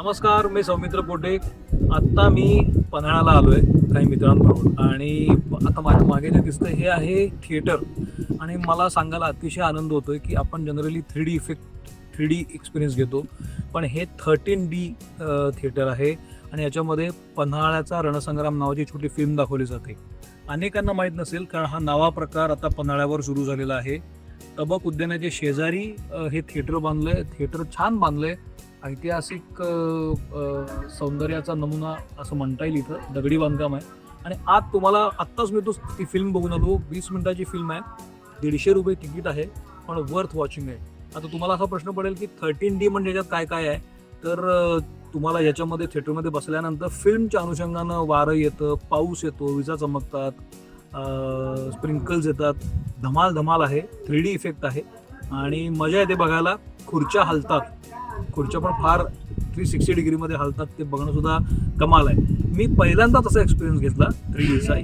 नमस्कार मी सौमित्र पोटे. आत्ता मी पन्हाळ्याला आलो आहे काही मित्रांबरोबर. आणि आता माझ्या मागे जे दिसतं हे आहे थिएटर. आणि मला सांगायला अतिशय आनंद होतोय की आपण generally three D effect three D experience घेतो. पण हे थर्टीन डी थिएटर आहे. आणि याच्यामध्ये पन्हाळ्याचा रणसंग्राम नावाची छोटी फिल्म दाखवली जाते. अनेकांना माहीत नसेल कारण हा नवा प्रकार आता पन्हाळ्यावर सुरू झालेला आहे. तबक उद्यानाचे शेजारी हे थिएटर आहे थिएटर छान बांधलं आहे ऐतिहासिक सौंदर्याचा नमुना असं म्हणता येईल इथं. दगडी बांधकाम आहे. आणि आज तुम्हाला आत्ताच मी तो ती फिल्म बघून आलो. वीस मिनिटाची फिल्म आहे. दीडशे रुपये तिकीट आहे पण वर्थ वॉचिंग आहे. आता तुम्हाला असा प्रश्न पडेल की थर्टीन डी म्हणजे याच्यात काय काय आहे? तर तुम्हाला याच्यामध्ये थिएटरमध्ये बसल्यानंतर फिल्मच्या अनुषंगानं वारं येतं पाऊस येतो विजा चमकतात स्प्रिंकल्स येतात. धमाल धमाल आहे थ्री डी इफेक्ट आहे. आणि मजा येते बघायला. खुर्च्या हलतात. खुर्च्या पण फार थ्री सिक्स्टी डिग्रीमध्ये हलतात ते बघणं सुद्धा कमाल आहे. मी पहिल्यांदा तसा एक्सपिरियन्स घेतला थ्री डीचा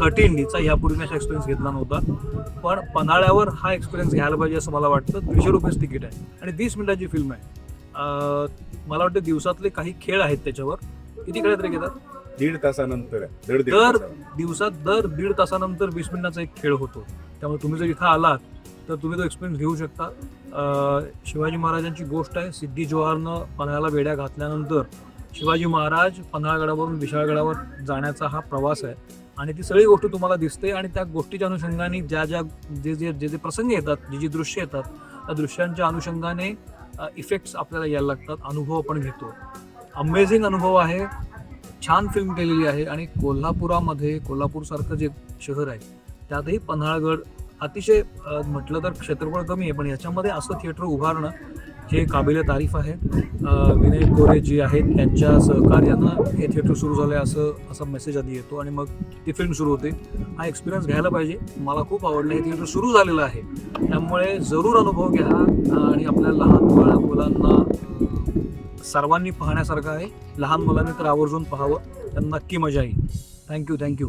थर्टीन डीचा ह्यापूर्वी मी असा एक्सपिरियन्स घेतला नव्हता. पण पन्हाळ्यावर हा एक्सपिरियन्स घ्यायला पाहिजे असं मला वाटतं. दीडशे रुपयेच तिकीट आहे. आणि वीस मिनिटाची फिल्म आहे. मला वाटतं दिवसातले काही खेळ आहेत त्याच्यावर. किती खेळ तरी घेतात दीड तासानंतर दर. दिवसात दर दीड तासानंतर वीस मिनिटाचा एक खेळ होतो. त्यामुळे तुम्ही जर इथं आलात तर तुम्ही तो एक्सपिरियन्स घेऊ शकता. शिवाजी महाराजांची गोष्ट आहे सिद्धी जोहारनं पन्हाळ्याला वेड्या घातल्यानंतर शिवाजी महाराज पन्हाळगडावरून विशाळगडावर जाण्याचा हा प्रवास आहे. आणि ती सगळी गोष्ट तुम्हाला दिसते आणि त्या गोष्टीच्या अनुषंगाने ज्या ज्या जे जे जे जे प्रसंग येतात जी जी दृश्य येतात त्या दृश्यांच्या अनुषंगाने इफेक्ट्स आपल्याला यायला लागतात अनुभव आपण घेतो. अमेझिंग अनुभव आहे छान फिल्म केलेली आहे आणि कोल्हापुरामध्ये कोल्हापूरसारखं जे शहर आहे त्यातही पन्हाळगड अतिशय म्हटलं तर क्षेत्रफळ कमी आहे पण याच्यामध्ये असं थिएटर उभारणं हे काबिले तारीफ आहे. विनय कोरे जी आहेत त्यांच्या सहकार्यानं हे थिएटर सुरू झालं आहे असं असा मेसेज आधी येतो आणि मग ती फिल्म सुरू होते. हा एक्सपिरियन्स घ्यायला पाहिजे. मला खूप आवडलं हे थिएटर सुरू झालेलं आहे. त्यामुळे जरूर अनुभव घ्या आणि आपल्या लहान बाळा मुलांना सर्वांनी पाहण्यासारखं आहे. लहान मुलांनी तर आवर्जून पाहावं. त्यांना नक्की मजा येईल. Thank you thank you